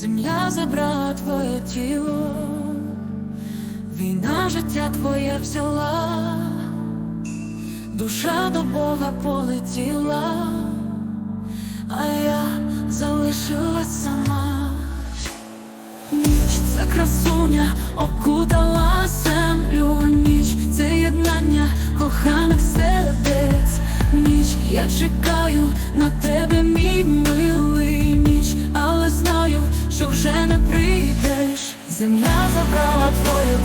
Земля забрала твоє тіло, війна життя твоє взяла, душа до Бога полетіла, а я залишилась сама. Ніч це красуня окутала землю, ніч це єднання коханих сердець. Ніч я чекаю на тебе, мій милий Земля забрала твоє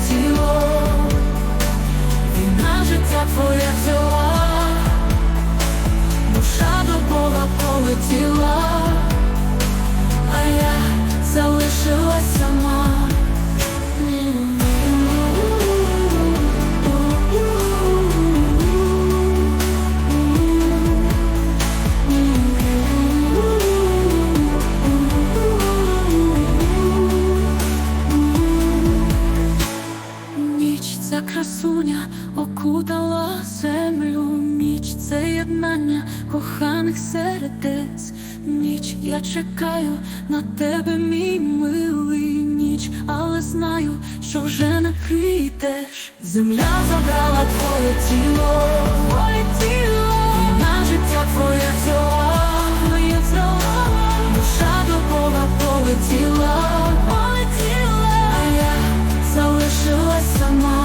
красуня окутала землю, ніч це єднання коханих сердець. Ніч я чекаю на тебе, мій милий ніч, але знаю, що вже не прийдеш. Земля забрала твоє тіло, твоє тіло, на життя твоє взяла, моє взяла, душа до Бога полетіла, полетіла, а я залишилась сама,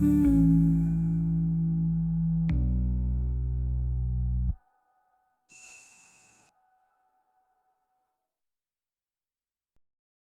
Mm.